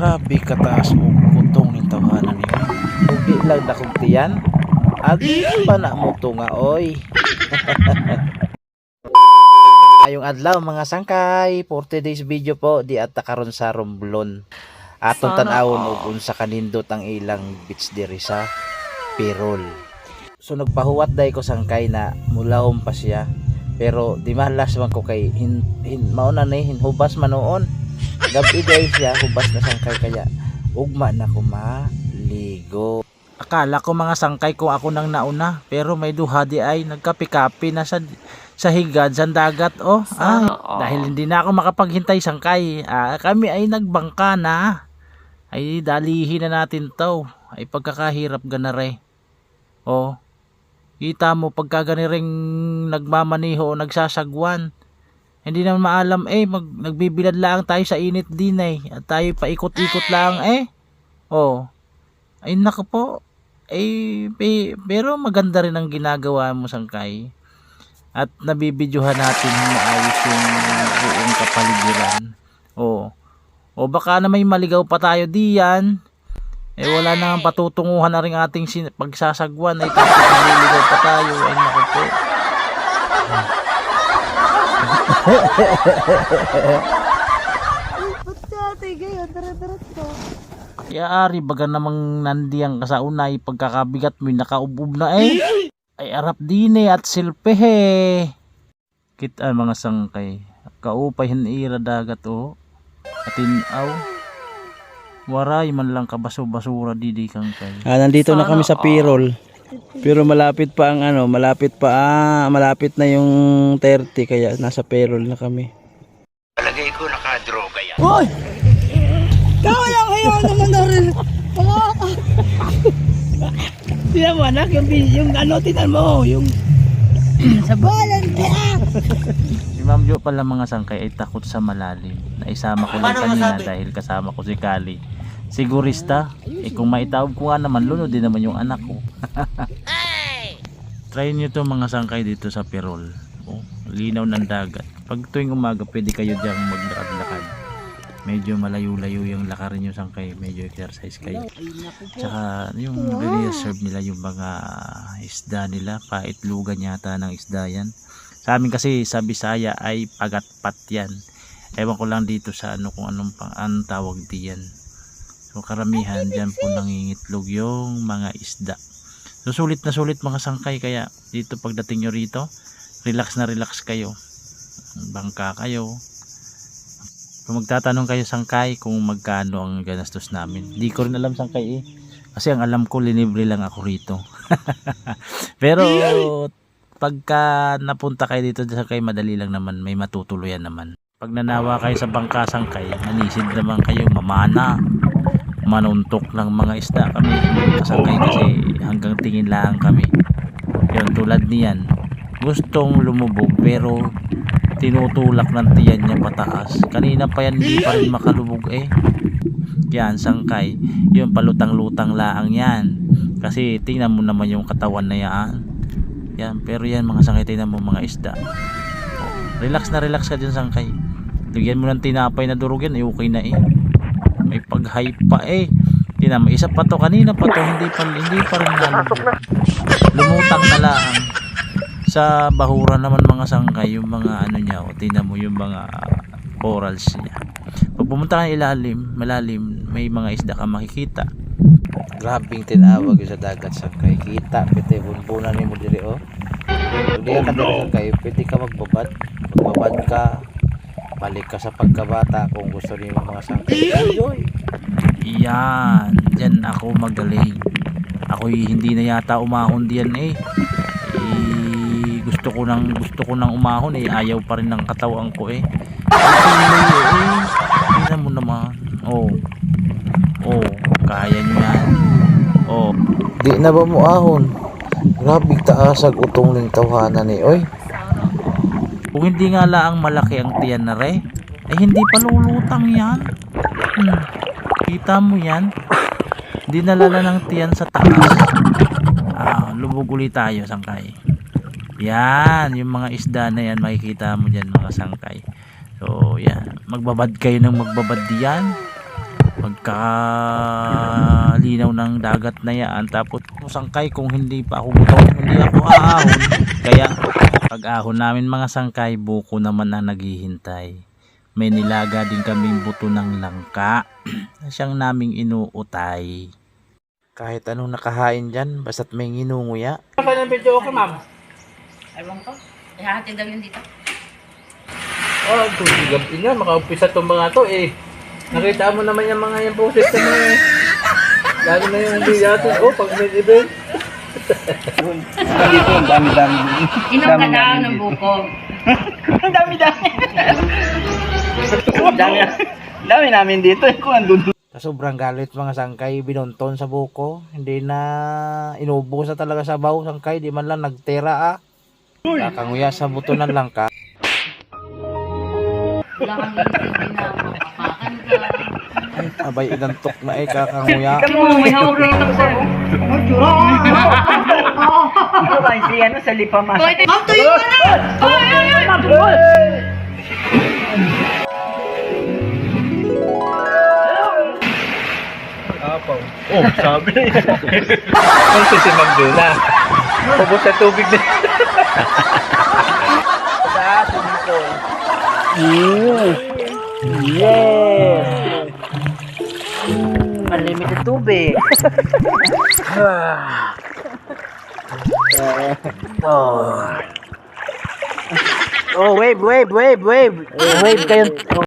Grabe kataas mo kutong ng tawanan niyo. Hindi lang nakugtiyan. At pa na mo to nga oy. Ayong adlaw mga sangkay, 40 days video po di at karon sa Romblon. Atong tan-awon og unsa kanindot ang ilang beach diri sa Pirol. So nagpahuwat day ko sangkay na mulahom pa siya. Pero di malas man ko kay hin, hin mauna ni hinhubas man noon. Gabi day siya hubas na sangkay kaya ugma na ko maligo. Akala ko mga sangkay kung ako nang nauna pero may duha di ay nagkapi-kapi na sa sa higad sa dagat oh. Ay, all. dahil hindi na ako makapaghintay sangkay. Ah, kami ay nagbangka na. Ay dalihin na natin to. Ay pagkakahirap ganare. Oh. Kita mo pagka ganiring nagmamaniho o nagsasagwan. Hindi naman maalam eh mag, nagbibilad lang tayo sa init din eh. At tayo paikot-ikot lang eh. Oh. Ay nako po. Eh, pe- pero maganda rin ang ginagawa mo sangkay. At nabibidyohan natin ng maayos yung buong kapaligiran. Oh. O baka na may maligaw pa tayo diyan. Eh wala na nga patutunguhan na rin ating sin- pagsasagwan. Ay tapos naliligaw pa tayo. Ay naku po. Ba't Kaya ari baga namang nandiyang ka sa unay pagkakabigat mo nakaubub na eh. Ay arap din eh at silpehe. Kita mga sangkay. Kaupay hinira dagat o. Atinaw. Waray man lang kabaso-basura didi kang kay. Ah, nandito na Sana kami sa. Pirol. Pero malapit pa ang ano, malapit pa ah, malapit na yung 30 kaya nasa Pirol na kami. Hoy! Kawayang hayaw naman na rin. Tinan mo anak, yung, yung ano, tinan mo, yung Sa balan. Si Ma'am Jo pala mga sangkay ay takot sa malalim. Naisama ko lang kanina dahil kasama ko si Kali. Sigurista, eh kung maitawag ko nga naman, lunod din naman yung anak ko. Try nyo to mga sangkay dito sa Pirol. Oh, linaw ng dagat. Pag tuwing umaga, pwede kayo diyang maglakad-lakad. Medyo malayo-layo yung lakarin nyo sangkay. Medyo exercise kayo. Tsaka yung reserve nila yung mga isda nila. Paitlugan yata ng isda yan. Sa amin kasi sa Bisaya ay pagatpat yan. Ewan ko lang dito sa ano kung anong pang anong tawag diyan. So karamihan diyan po nangingitlog yung mga isda. So sulit na sulit mga sangkay kaya dito pagdating nyo rito, relax na relax kayo. Bangka kayo. Kung magtatanong kayo sangkay kung magkano ang ganastos namin. Di ko rin alam sangkay eh. Kasi ang alam ko linibre lang ako rito. Pero pagka napunta kayo dito sa kay madali lang naman may matutuluyan naman pag nanawa kayo sa bangkasang kay manisid naman kayo mamana manuntok ng mga isda kami. Kasangkay kasi hanggang tingin lang kami. Yun tulad niyan. Gustong lumubog pero tinutulak ng tiyan niya pataas. Kanina pa yan hindi pa rin makalubog eh. Yan sangkay. Yun palutang lutang laang yan. Kasi tingnan mo naman yung katawan na yan. Yan, pero yan mga sangkay tingnan mo mga isda. Relax na relax ka dyan sangkay. Lagyan mo ng tinapay na durog yan, eh, okay na eh. May pag-hype pa eh. Tingnan mo, isa pa to kanina pa to, hindi pa, hindi pa rin nalubog. Lumutang na lang. Sa bahura naman mga sangkay, yung mga ano niya, o tingnan mo yung mga corals niya. Pag pumunta ka ng ilalim, malalim, may mga isda ka makikita. Grabing tinawag yung sa dagat sa kay kita pwede bunbunan ni mo diri oh Kung di ka diri sa kay pwede ka magbabad magbabad ka balik ka sa pagkabata kung gusto niyo mga sangkay enjoy yan dyan ako magaling. Ako hindi na yata umahon diyan eh. eh gusto ko nang gusto ko nang umahon eh. Ayaw pa rin ng katawan ko eh. Eh, tingnan mo naman. Oh. Oh kaya nyo yan. Oh. Di na ba mo ahon? Grabe taasag utong ning tawhanan ni oy kung hindi nga laang malaki ang tiyan na re eh hindi pa lulutang yan. Hmm. kita mo yan? Dinalala ng tiyan sa taas. Ah, lubog ulit tayo sangkay. Yan yung mga isda na yan makikita mo dyan mga sangkay. So yan magbabad kayo ng magbabad diyan pagkalinaw ng dagat na yan tapos sangkay kung hindi pa ako buto hindi ako aahon kaya pag ahon namin mga sangkay buko naman ang naghihintay may nilaga din kaming buto ng langka na siyang naming inuutay kahit anong nakahain dyan basta't may nginunguya Ewan ko. Ihahatid daw yun dito. Oh, tubig ina, makaumpisa tong mga to eh. Nakita mo naman yung mga yung poses na mga eh. Lalo na yung hindi natin. Oh, pag may event. Dito, ang dami-dami. Inom ka daw ng buko. Ang dami-dami. dami, dami namin dito. eh, Kung andun. Sa sobrang galit mga sangkay, binunton sa buko. Hindi na inubo sa talaga sa baw sangkay. Di man lang nagtera ah. Kakanguya sa buto ng langka. Wala kang hindi na makapakan ka. Abay inantok na eh kakanguya. Kamu, may hawak na ito sir. Ano ba si ano sa lipa mas? Ma'am, tuyo ka na! Ay, ay, ay! Apaw. Oh, sabi na yan. Ang sisimag doon na. Pabot sa tubig na. Sa ko. Yes! Unlimited tubig. oh. Oh, wave, wave, wave, wave. Wave kayo.